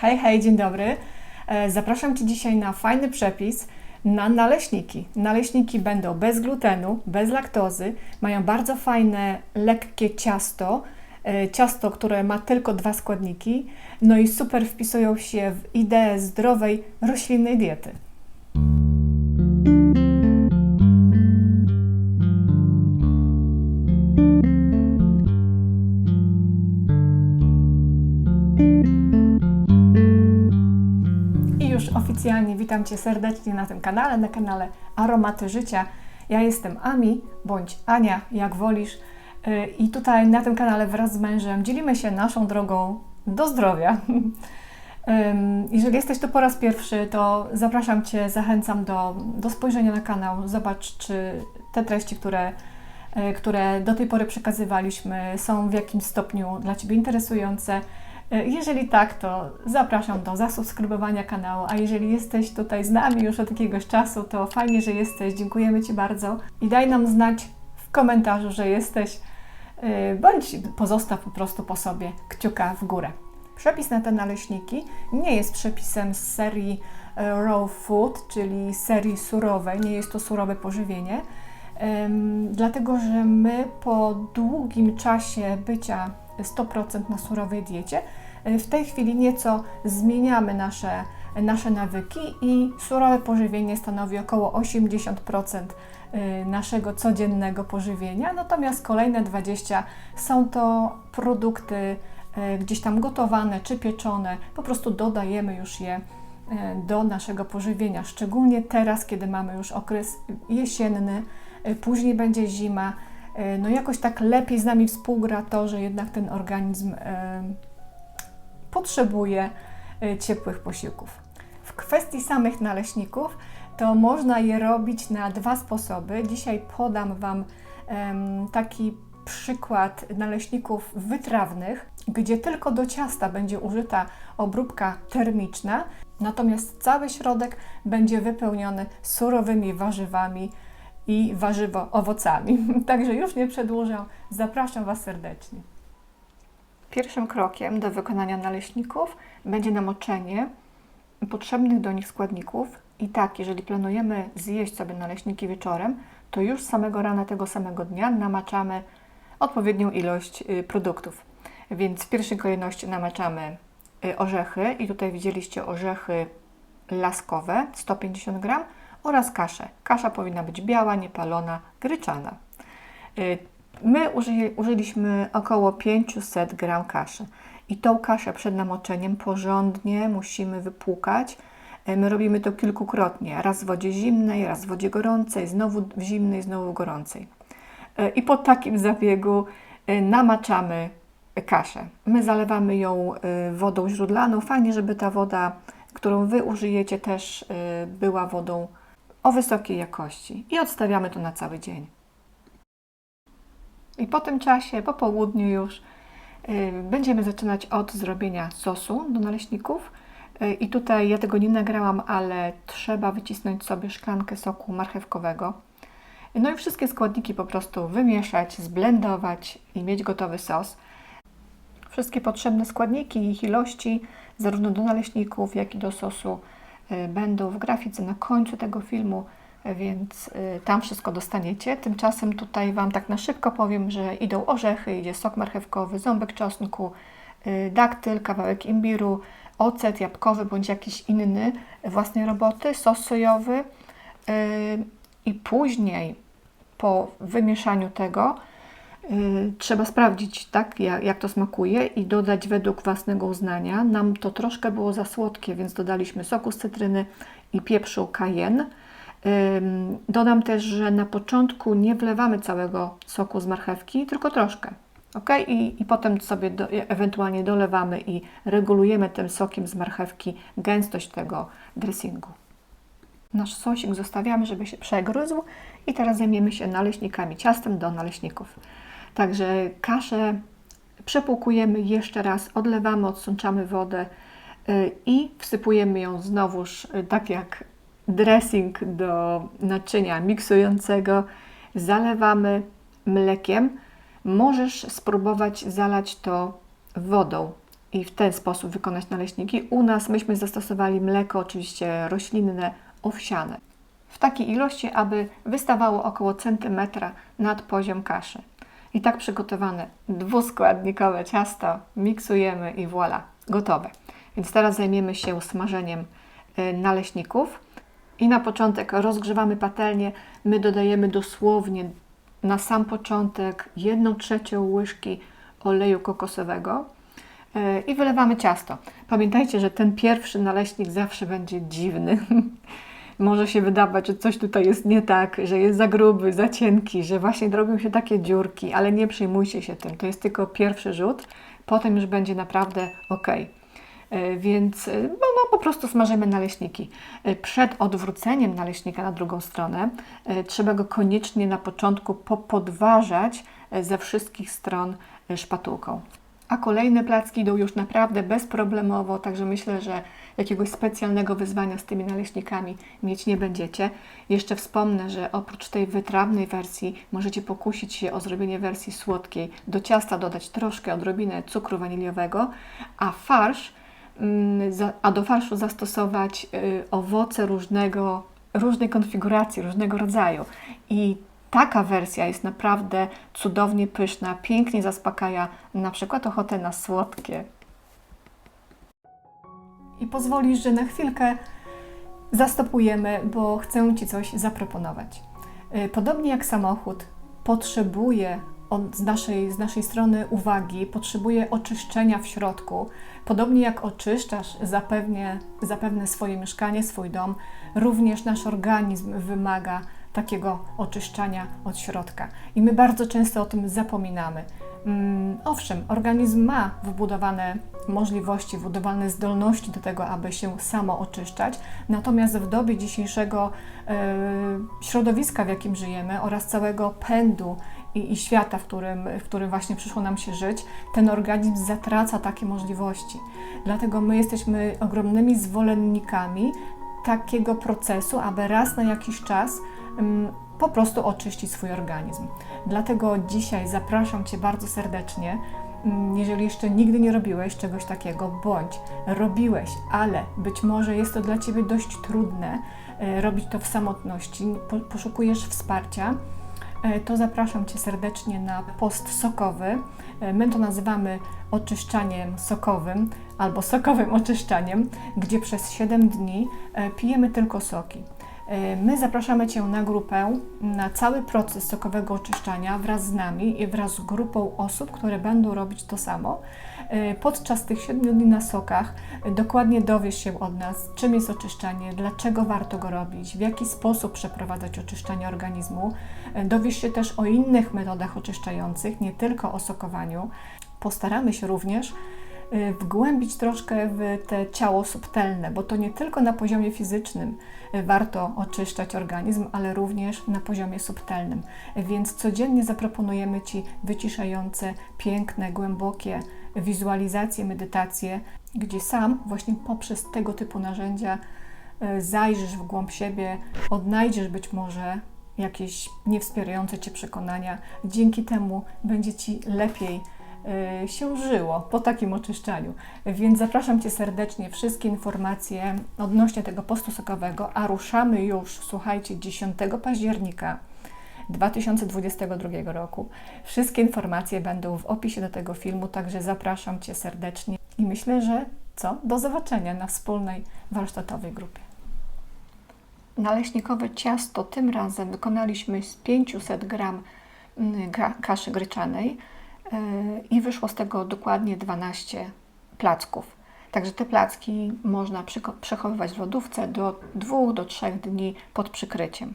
Hej, hej, dzień dobry. E, Zapraszam Cię dzisiaj na fajny przepis na naleśniki. Naleśniki będą bez glutenu, bez laktozy, mają bardzo fajne, lekkie ciasto. e, Ciasto, które ma tylko dwa składniki, no i super wpisują się w ideę zdrowej, roślinnej diety. Już oficjalnie witam Cię serdecznie na tym kanale, na kanale Aromaty Życia. Ja jestem Ami, bądź Ania, jak wolisz. Yy, I tutaj na tym kanale wraz z mężem dzielimy się naszą drogą do zdrowia. Jeżeli jesteś tu po raz pierwszy, to zapraszam Cię, zachęcam do, do spojrzenia na kanał. Zobacz, czy te treści, które, y, które do tej pory przekazywaliśmy, są w jakimś stopniu dla Ciebie interesujące. Y, Jeżeli tak, to zapraszam do zasubskrybowania kanału, a jeżeli jesteś tutaj z nami już od jakiegoś czasu, to fajnie, że jesteś, dziękujemy Ci bardzo. I daj nam znać w komentarzu, że jesteś, y, bądź pozostaw po prostu po sobie kciuka w górę. Przepis na te naleśniki nie jest przepisem z serii e, raw food, czyli serii surowej, nie jest to surowe pożywienie, dlatego że my po długim czasie bycia 100% na surowej diecie, e, w tej chwili nieco zmieniamy nasze, nasze nawyki i surowe pożywienie stanowi około 80% e, naszego codziennego pożywienia, natomiast kolejne 20% są to produkty e, gdzieś tam gotowane czy pieczone, po prostu dodajemy już je e, do naszego pożywienia, szczególnie teraz, kiedy mamy już okres jesienny, e, później będzie zima, e, no jakoś tak lepiej z nami współgra to, że jednak ten organizm e, potrzebuje e, ciepłych posiłków. W kwestii samych naleśników, to można je robić na dwa sposoby. Dzisiaj podam Wam taki przykład naleśników wytrawnych, gdzie tylko do ciasta będzie użyta obróbka termiczna, natomiast cały środek będzie wypełniony surowymi warzywami i warzywo-owocami. Także już nie przedłużam, zapraszam Was serdecznie. Pierwszym krokiem do wykonania naleśników będzie namoczenie potrzebnych do nich składników. I tak, jeżeli planujemy zjeść sobie naleśniki wieczorem, to już samego rana tego samego dnia namaczamy odpowiednią ilość y, produktów. Więc w pierwszej kolejności namaczamy y, orzechy i tutaj widzieliście orzechy laskowe 150 gram oraz kaszę. Kasza powinna być biała, niepalona, gryczana. Y, My użyli, użyliśmy około 500 gram kaszy i tą kaszę przed namoczeniem porządnie musimy wypłukać. Y, My robimy to kilkukrotnie, raz w wodzie zimnej, raz w wodzie gorącej, znowu w zimnej, znowu w gorącej. Y, I po takim zabiegu namaczamy kaszę. My zalewamy ją wodą źródlaną. Fajnie, żeby ta woda, którą Wy użyjecie, też była wodą o wysokiej jakości. I odstawiamy to na cały dzień. I po tym czasie, po południu już, y, będziemy zaczynać od zrobienia sosu do naleśników. Y, I tutaj ja tego nie nagrałam, ale trzeba wycisnąć sobie szklankę soku marchewkowego. No i wszystkie składniki po prostu wymieszać, zblendować i mieć gotowy sos. Wszystkie potrzebne składniki i ich ilości, zarówno do naleśników, jak i do sosu, będą w grafice na końcu tego filmu, y, więc y, tam wszystko dostaniecie. Tymczasem tutaj Wam tak na szybko powiem, że idą orzechy, idzie sok marchewkowy, ząbek czosnku, daktyl, kawałek imbiru, ocet jabłkowy bądź jakiś inny własnej roboty, sos sojowy i później po wymieszaniu tego trzeba sprawdzić, tak, jak, jak to smakuje i dodać według własnego uznania. Nam to troszkę było za słodkie, więc dodaliśmy soku z cytryny i pieprzu. Ym, Dodam też, że na początku nie wlewamy całego soku z marchewki, tylko troszkę. Ok? I, I potem sobie do, ewentualnie dolewamy i regulujemy tym sokiem z marchewki gęstość tego dressingu. Nasz sosik zostawiamy, żeby się przegryzł i teraz zajmiemy się naleśnikami, ciastem do naleśników. Także kaszę przepłukujemy jeszcze raz, odlewamy, odsączamy wodę y, i wsypujemy ją znowuż, y, tak jak dressing do naczynia miksującego. Zalewamy mlekiem. Możesz spróbować zalać to wodą i w ten sposób wykonać naleśniki. U nas myśmy zastosowali mleko, oczywiście roślinne, owsiane. W takiej ilości, aby wystawało około centymetra nad poziom kaszy. I tak przygotowane dwuskładnikowe ciasto miksujemy i voilà, gotowe. Więc teraz zajmiemy się smażeniem y, naleśników. I na początek rozgrzewamy patelnię. My dodajemy dosłownie na sam początek 1 trzecią łyżki oleju kokosowego y, i wylewamy ciasto. Pamiętajcie, że ten pierwszy naleśnik zawsze będzie dziwny. Może się wydawać, że coś tutaj jest nie tak, że jest za gruby, za cienki, że właśnie robią się takie dziurki, ale nie przejmujcie się tym. To jest tylko pierwszy rzut, potem już będzie naprawdę ok. Więc no, no, po prostu smażymy naleśniki. E, Przed odwróceniem naleśnika na drugą stronę e, trzeba go koniecznie na początku popodważać e, ze wszystkich stron e, szpatułką. A kolejne placki idą już naprawdę bezproblemowo, także myślę, że jakiegoś specjalnego wyzwania z tymi naleśnikami mieć nie będziecie. Jeszcze wspomnę, że oprócz tej wytrawnej wersji możecie pokusić się o zrobienie wersji słodkiej. Do ciasta dodać troszkę, odrobinę cukru waniliowego, a farsz, mm, a do farszu zastosować y, owoce różnego, różnej konfiguracji, różnego rodzaju. I taka wersja jest naprawdę cudownie pyszna, pięknie zaspokaja na przykład ochotę na słodkie. I pozwolisz, że na chwilkę zastopujemy, bo chcę Ci coś zaproponować. Y, Podobnie jak samochód potrzebuje od, z, naszej, z naszej strony uwagi, potrzebuje oczyszczenia w środku, podobnie jak oczyszczasz zapewnie, zapewne swoje mieszkanie, swój dom, również nasz organizm wymaga takiego oczyszczania od środka. I my bardzo często o tym zapominamy. Mm, owszem, organizm ma wbudowane możliwości, wbudowane zdolności do tego, aby się samo oczyszczać, natomiast w dobie dzisiejszego e, środowiska, w jakim żyjemy oraz całego pędu i, i świata, w którym, w którym właśnie przyszło nam się żyć, ten organizm zatraca takie możliwości. Dlatego my jesteśmy ogromnymi zwolennikami takiego procesu, aby raz na jakiś czas po prostu oczyścić swój organizm. Dlatego dzisiaj zapraszam Cię bardzo serdecznie. Jeżeli jeszcze nigdy nie robiłeś czegoś takiego, bądź robiłeś, ale być może jest to dla Ciebie dość trudne e, robić to w samotności, po- poszukujesz wsparcia, e, to zapraszam Cię serdecznie na post sokowy. E, My to nazywamy oczyszczaniem sokowym albo sokowym oczyszczaniem, gdzie przez 7 dni pijemy tylko soki. E, My zapraszamy Cię na grupę, na cały proces sokowego oczyszczania wraz z nami i wraz z grupą osób, które będą robić to samo. E, Podczas tych 7 dni na sokach dokładnie dowiesz się od nas, czym jest oczyszczanie, dlaczego warto go robić, w jaki sposób przeprowadzać oczyszczanie organizmu. E, Dowiesz się też o innych metodach oczyszczających, nie tylko o sokowaniu. Postaramy się również wgłębić troszkę w te ciało subtelne, bo to nie tylko na poziomie fizycznym y, warto oczyszczać organizm, ale również na poziomie subtelnym. Więc codziennie zaproponujemy Ci wyciszające, piękne, głębokie wizualizacje, medytacje, gdzie sam właśnie poprzez tego typu narzędzia y, zajrzysz w głąb siebie, odnajdziesz być może jakieś niewspierające Cię przekonania. Dzięki temu będzie Ci lepiej y, się żyło po takim oczyszczaniu. Więc zapraszam Cię serdecznie. Wszystkie informacje odnośnie tego postu sokowego, a ruszamy już, słuchajcie, 10 października 2022 roku. Wszystkie informacje będą w opisie do tego filmu, także zapraszam Cię serdecznie i myślę, że co? Do zobaczenia na wspólnej warsztatowej grupie. Naleśnikowe ciasto tym razem wykonaliśmy z 500 gram mm, kaszy gryczanej i wyszło z tego dokładnie 12 placków. Także te placki można przechowywać w lodówce do 2 do 3 dni pod przykryciem.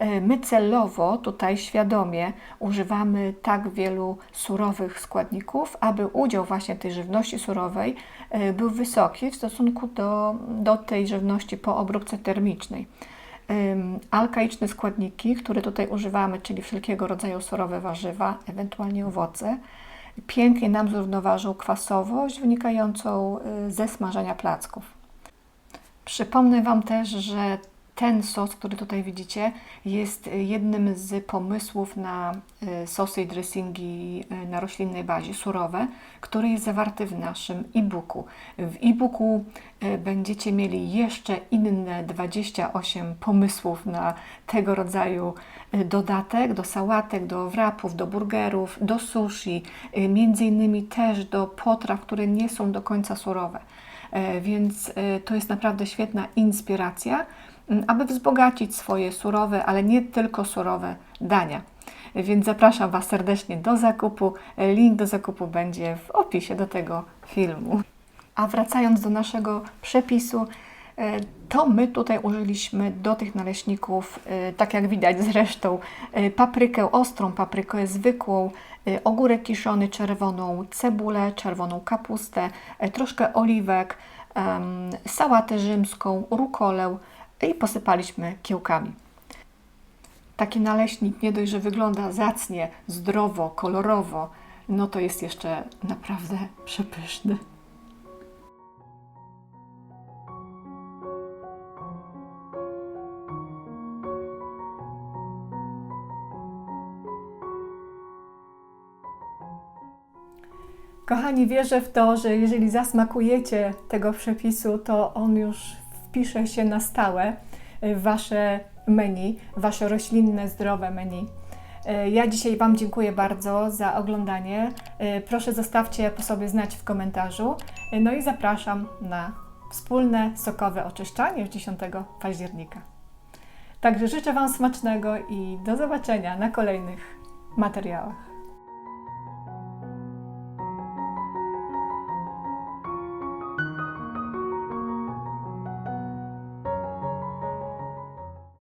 Yy, My celowo tutaj świadomie używamy tak wielu surowych składników, aby udział właśnie tej żywności surowej yy, był wysoki w stosunku do, do tej żywności po obróbce termicznej. Alkaiczne składniki, które tutaj używamy, czyli wszelkiego rodzaju surowe warzywa, ewentualnie owoce, pięknie nam zrównoważą kwasowość wynikającą y, ze smażenia placków. Przypomnę Wam też, że ten sos, który tutaj widzicie, jest jednym z pomysłów na e, sosy i dressingi e, na roślinnej bazie, surowe, który jest zawarty w naszym e-booku. W e-booku e, będziecie mieli jeszcze inne 28 pomysłów na tego rodzaju dodatek do sałatek, do wrapów, do burgerów, do sushi, między innymi też do potraw, które nie są do końca surowe. E, Więc to jest naprawdę świetna inspiracja, aby wzbogacić swoje surowe, ale nie tylko surowe dania. Więc zapraszam Was serdecznie do zakupu. Link do zakupu będzie w opisie do tego filmu. A wracając do naszego przepisu, e, to my tutaj użyliśmy do tych naleśników, e, tak jak widać zresztą, e, paprykę ostrą, paprykę zwykłą, ogórek kiszony czerwoną, cebulę, czerwoną kapustę, troszkę oliwek, sałatę rzymską, rukolę i posypaliśmy kiełkami. Taki naleśnik nie dość, że wygląda zacnie, zdrowo, kolorowo, no to jest jeszcze naprawdę przepyszny. Kochani, wierzę w to, że jeżeli zasmakujecie tego przepisu, to on już wpisze się na stałe w Wasze menu, Wasze roślinne, zdrowe menu. E, Ja dzisiaj Wam dziękuję bardzo za oglądanie. E, Proszę zostawcie po sobie znać w komentarzu. E, No i zapraszam na wspólne sokowe oczyszczanie już 10 października. Także życzę Wam smacznego i do zobaczenia na kolejnych materiałach.